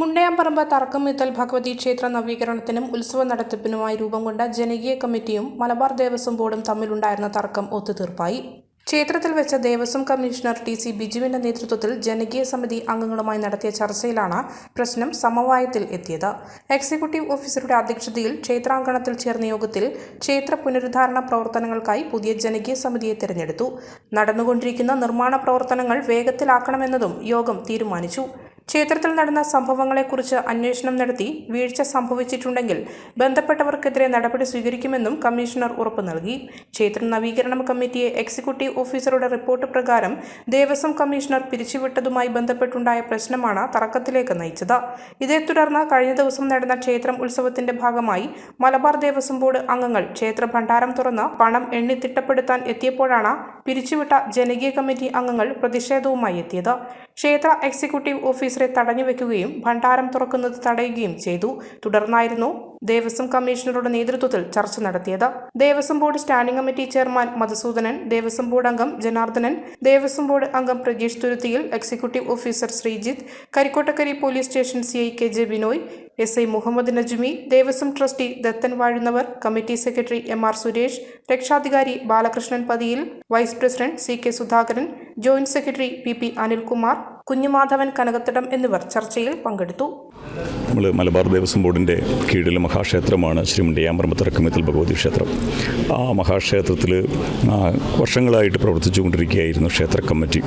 മുണ്ടയാമ്പറമ്പ് തറക്കമ്മിത്തൽ ഭഗവതി ക്ഷേത്ര നവീകരണത്തിനും ഉത്സവ നടത്തിപ്പിനുമായി രൂപം കൊണ്ട ജനകീയ കമ്മിറ്റിയും മലബാർ ദേവസ്വം ബോർഡും തമ്മിലുണ്ടായിരുന്ന തർക്കം ഒത്തുതീർപ്പായി. ക്ഷേത്രത്തിൽ വെച്ച ദേവസ്വം കമ്മീഷണർ ടി സി ബിജുവിന്റെ നേതൃത്വത്തിൽ ജനകീയ സമിതി അംഗങ്ങളുമായി നടത്തിയ ചർച്ചയിലാണ് പ്രശ്നം സമവായത്തിൽ എത്തിയത്. എക്സിക്യൂട്ടീവ് ഓഫീസറുടെ അധ്യക്ഷതയിൽ ക്ഷേത്രാങ്കണത്തിൽ ചേർന്ന യോഗത്തിൽ ക്ഷേത്ര പുനരുദ്ധാരണ പ്രവർത്തനങ്ങൾക്കായി പുതിയ ജനകീയ സമിതിയെ തിരഞ്ഞെടുത്തു. നടന്നുകൊണ്ടിരിക്കുന്ന നിർമ്മാണ പ്രവർത്തനങ്ങൾ വേഗത്തിലാക്കണമെന്നതും യോഗം തീരുമാനിച്ചു. ക്ഷേത്രത്തിൽ നടന്ന സംഭവങ്ങളെക്കുറിച്ച് അന്വേഷണം നടത്തി വീഴ്ച സംഭവിച്ചിട്ടുണ്ടെങ്കിൽ ബന്ധപ്പെട്ടവർക്കെതിരെ നടപടി സ്വീകരിക്കുമെന്നും കമ്മീഷണർ ഉറപ്പു നൽകി. ക്ഷേത്ര നവീകരണ കമ്മിറ്റിയെ എക്സിക്യൂട്ടീവ് ഓഫീസറുടെ റിപ്പോർട്ട് പ്രകാരം ദേവസ്വം കമ്മീഷണർ പിരിച്ചുവിട്ടതുമായി ബന്ധപ്പെട്ടുണ്ടായ പ്രശ്നമാണ് തർക്കത്തിലേക്ക് നയിച്ചത്. ഇതേ തുടർന്ന് കഴിഞ്ഞ ദിവസം നടന്ന ക്ഷേത്രം ഉത്സവത്തിന്റെ ഭാഗമായി മലബാർ ദേവസ്വം ബോർഡ് അംഗങ്ങൾ ക്ഷേത്ര ഭണ്ഡാരം തുറന്ന് പണം എണ്ണിത്തിട്ടപ്പെടുത്താൻ എത്തിയപ്പോഴാണ് പിരിച്ചുവിട്ട ജനകീയ കമ്മിറ്റി അംഗങ്ങൾ പ്രതിഷേധവുമായി എത്തിയത്. ക്ഷേത്ര എക്സിക്യൂട്ടീവ് ഓഫീസറെ തടഞ്ഞുവെക്കുകയും ഭണ്ഡാരം തുറക്കുന്നത് തടയുകയും ചെയ്തു. തുടർന്നായിരുന്നു ദേവസ്വം കമ്മീഷണറുടെ നേതൃത്വത്തിൽ ചർച്ച നടത്തിയത്. Devaswom board standing committee chairman Madhusudanan Devaswom board അംഗം ജനാർദ്ദനൻ ദേവസ്വം ബോർഡ് അംഗം Prajeesh Thuruthiyil executive officer Sreejith Karikkottakkari police station C I K J Binoy S I Muhammad Najmi Devaswom trustee Dathan Vazhunnavar committee secretary M R Suresh രക്ഷാധികാരി Balakrishnan Pathiyil vice president C K Sudhakaran joint secretary P P Anilkumar Kunhimadhavan Kanakathadam എന്നിവർ ചർച്ചയിൽ പങ്കെടുത്തു. നമ്മൾ മലബാർ ദേവസ്വം ബോർഡിന്റെ കീഴിലെ മഹാക്ഷേത്രമാണ് ശ്രീ മുണ്ടയാമ്പറമ്പ് ഭഗവതി ക്ഷേത്രം. ആ മഹാക്ഷേത്രത്തിൽ വർഷങ്ങളായിട്ട് പ്രവർത്തിച്ചു കൊണ്ടിരിക്കുകയായിരുന്നു ക്ഷേത്ര കമ്മിറ്റി.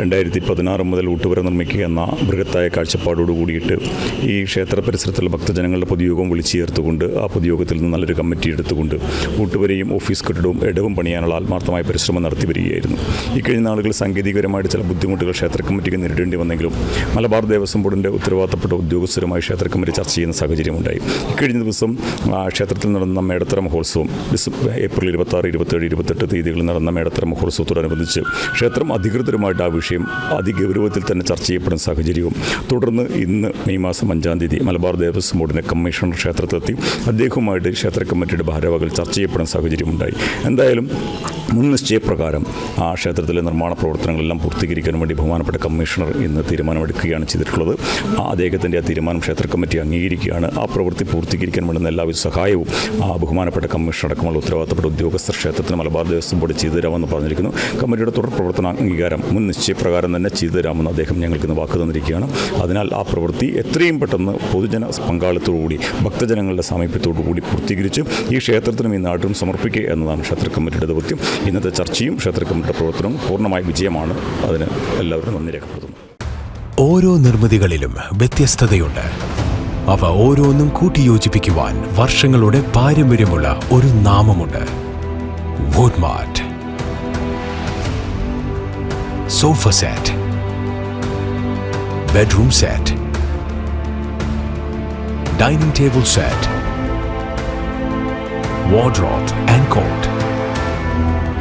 രണ്ടായിരത്തി പതിനാറ് മുതൽ ഊട്ടുവര നിർമ്മിക്കുക എന്ന ബൃഹത്തായ കാഴ്ചപ്പാടോട് കൂടിയിട്ട് ഈ ക്ഷേത്ര പരിസരത്തുള്ള ഭക്തജനങ്ങളുടെ പൊതുയോഗം വിളിച്ചു ചേർത്തുകൊണ്ട് ആ പൊതുയോഗത്തിൽ നിന്ന് നല്ലൊരു കമ്മിറ്റി എടുത്തുകൊണ്ട് കൂട്ടുവരെയും ഓഫീസ് കെട്ടിടവും ഇടവും പണിയാനുള്ള ആത്മാർത്ഥമായ പരിശ്രമം നടത്തി വരികയായിരുന്നു. ഈ കഴിഞ്ഞ നാളുകളിൽ സാങ്കേതികപരമായിട്ട് ചില ബുദ്ധിമുട്ടുകൾ ക്ഷേത്ര കമ്മിറ്റിക്ക് നേരിടേണ്ടി വന്നെങ്കിലും മലബാർ ദേവസ്വം ബോർഡിന്റെ ഉത്തരവാദിത്തപ്പെട്ട ഉദ്യോഗസ്ഥരുമായി ക്ഷേത്ര കമ്മിറ്റി ചർച്ച ചെയ്യുന്ന സാഹചര്യമുണ്ടായി. ഇക്കഴിഞ്ഞ ദിവസം ക്ഷേത്രത്തിൽ നടന്ന മേടത്തര മഹോത്സവം ഡിസംബർ ഏപ്രിൽ ഇരുപത്തി ആറ് ഇരുപത്തേഴ് ഇരുപത്തെട്ട് തീയതികളിൽ നടന്ന മേടത്തര മഹോത്സവത്തോടനുബന്ധിച്ച് ക്ഷേത്രം അധികൃതരുമായിട്ട് ആ വിഷയം അതിഗൗരവത്തിൽ തന്നെ ചർച്ച ചെയ്യപ്പെടുന്ന സാഹചര്യവും തുടർന്ന് ഇന്ന് മെയ് മാസം അഞ്ചാം തീയതി മലബാർ ദേവസ്വം ബോർഡിന്റെ കമ്മീഷണർ ക്ഷേത്രത്തിലെത്തി. അദ്ദേഹവുമായിട്ട് ക്ഷേത്ര കമ്മിറ്റിയുടെ ഭാരവാഹികൾ ചർച്ച ചെയ്യപ്പെടുന്ന സാഹചര്യമുണ്ടായി. എന്തായാലും മുൻ നിശ്ചയപ്രകാരം ആ ക്ഷേത്രത്തിലെ നിർമ്മാണ പ്രവർത്തനങ്ങളെല്ലാം പൂർത്തീകരിക്കാൻ വേണ്ടി ബഹുമാനപ്പെട്ട കമ്മീഷണർ ഇന്ന് തീരുമാനമെടുക്കുകയാണ് ചെയ്തിട്ടുള്ളത്. ആ അദ്ദേഹത്തിന്റെ ആ തീരുമാനം ക്ഷേത്ര കമ്മിറ്റി അംഗീകരിക്കുകയാണ്. ആ പ്രവൃത്തി പൂർത്തീകരിക്കാൻ വേണ്ടുന്ന എല്ലാവിധ സഹായവും ആ ബഹുമാനപ്പെട്ട കമ്മീഷണർ അടക്കമുള്ള ഉത്തരവാദിത്തപ്പെട്ട ഉദ്യോഗസ്ഥർ ക്ഷേത്രത്തിന് മലബാർ ദേവസ്വം ബോർഡ് ചെയ്തു തരാമെന്ന് പറഞ്ഞിരിക്കുന്നു. കമ്മിറ്റിയുടെ തുടർ പ്രവർത്തന അംഗീകാരം മുൻ നിശ്ചയപ്രകാരം തന്നെ ചെയ്തു തരാമെന്ന് അദ്ദേഹം ഞങ്ങൾക്ക് വാക്ക് തന്നിരിക്കുകയാണ്. അതിനാൽ ആ പ്രവൃത്തി എത്രയും പെട്ടെന്ന് പൊതുജന പങ്കാളിത്തോടുകൂടി ഭക്തജനങ്ങളുടെ സാമീപ്യത്തോടു കൂടി പൂർത്തീകരിച്ച് ഈ ക്ഷേത്രത്തിനും ഈ നാട്ടിനും സമർപ്പിക്കുക എന്നതാണ് ക്ഷേത്ര കമ്മിറ്റിയുടെ ദൗത്യം. ഇന്നത്തെ ചർച്ചയും ക്ഷേത്ര കമ്മിറ്റിയുടെ പ്രവർത്തനവും പൂർണമായ വിജയമാണ്. അതിന് എല്ലാവരും നന്ദി രേഖപ്പെടുത്തുന്നു. ഓരോ നിർമ്മിതികളിലും വ്യത്യസ്തതയുണ്ട്. അവ ഓരോന്നും കൂട്ടിയോജിപ്പിക്കുവാൻ വർഷങ്ങളുടെ പാരമ്പര്യമുള്ള ഒരു നാമമുണ്ട്. Woodmart. Sofa set. Bedroom set. Dining table set. Wardrobe and cot.